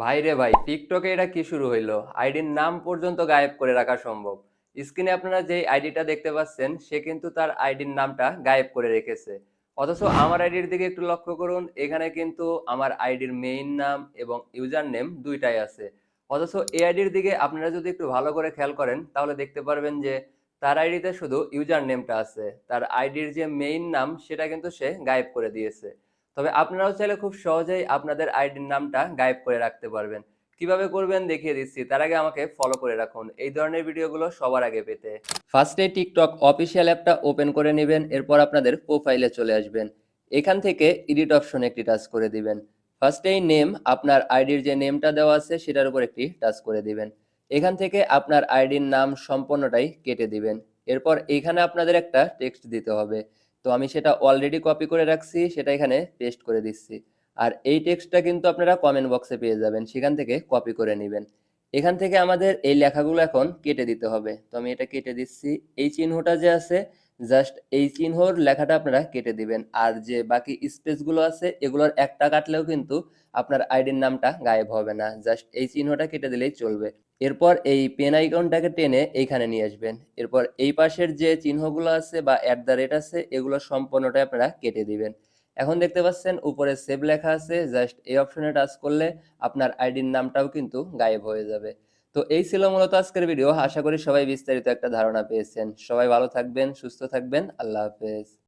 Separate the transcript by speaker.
Speaker 1: ভাই রে ভাই টিকটকে এটা কি শুরু হইল? আইডির নাম পর্যন্ত গায়েব করে রাখা সম্ভব। স্ক্রিনে আপনারা যে আইডিটা দেখতে পাচ্ছেন, সে কিন্তু তার আইডির নামটা গায়েব করে রেখেছে। অথচ আমার আইডির দিকে একটু লক্ষ্য করুন, এখানে কিন্তু আমার আইডির মেইন নাম এবং ইউজার নেম দুইটাই আছে। অথচ এই আইডির দিকে আপনারা যদি একটু ভালো করে খেয়াল করেন, তাহলে দেখতে পারবেন যে তার আইডিতে শুধু ইউজার নেমটা আছে। তার আইডির যে মেইন নাম, সেটা কিন্তু সে গায়েব করে দিয়েছে। তবে আপনারাও চাইলে খুব সহজেই আপনাদের আইডির নামটা গায়েব করে রাখতে পারবেন। কীভাবে করবেন দেখিয়ে দিচ্ছি, তার আগে আমাকে ফলো করে রাখুন। এই ধরনের ভিডিওগুলো সবার আগে পেতে। ফার্স্টে টিকটক অফিসিয়াল অ্যাপটা ওপেন করে নেবেন, এরপর আপনাদের প্রোফাইলে চলে আসবেন। এখান থেকে এডিট অপশনে একটি টাচ করে দিবেন। ফার্স্টেই নেম আপনার আইডির যে নেমটা দেওয়া আছে, সেটার উপর একটি টাচ করে দিবেন। এখান থেকে আপনার আইডির নাম সম্পূর্ণটাই কেটে দিবেন। এরপর এখানে আপনাদের একটা টেক্সট দিতে হবে। তো আমি সেটা অলরেডি কপি করে রাখছি, সেটা এখানে পেস্ট করে দিচ্ছি। আর এই টেক্সটটা কিন্তু আপনারা কমেন্ট বক্সে পেয়ে যাবেন, সেখান থেকে কপি করে নেবেন। এখান থেকে আমাদের এই লেখাগুলো এখন কেটে দিতে হবে। তো আমি এটা কেটে দিচ্ছি। এই চিহ্নটা যে আছে জাস্ট এই চিহ্নর লেখাটা আপনারা কেটে দিবেন। আর যে বাকি স্পেসগুলো আছে, এগুলোর একটা কাটলেও কিন্তু আপনার আইডির নামটা গায়েব হবে না। জাস্ট এই চিহ্নটা কেটে দিলেই চলবে। এরপর এই পেন আইকনটাকে টেনে এইখানে নিয়ে আসবেন। এরপর এই পাশের যে চিহ্নগুলো আছে বা অ্যাট দ্য রেট আছে, এগুলো সম্পূর্ণটাই আপনারা কেটে দিবেন। এখন দেখতে পাচ্ছেন উপরে সেভ লেখা আছে। জাস্ট এই অপশনে টাচ করলে আপনার আইডির নামটাও কিন্তু গায়েব হয়ে যাবে। তো এই ছিল মূলত আজকের ভিডিও আশা করি সবাই বিস্তারিত একটা ধারণা পেয়েছেন। সবাই ভালো থাকবেন, সুস্থ থাকবেন। আল্লাহ হাফেজ।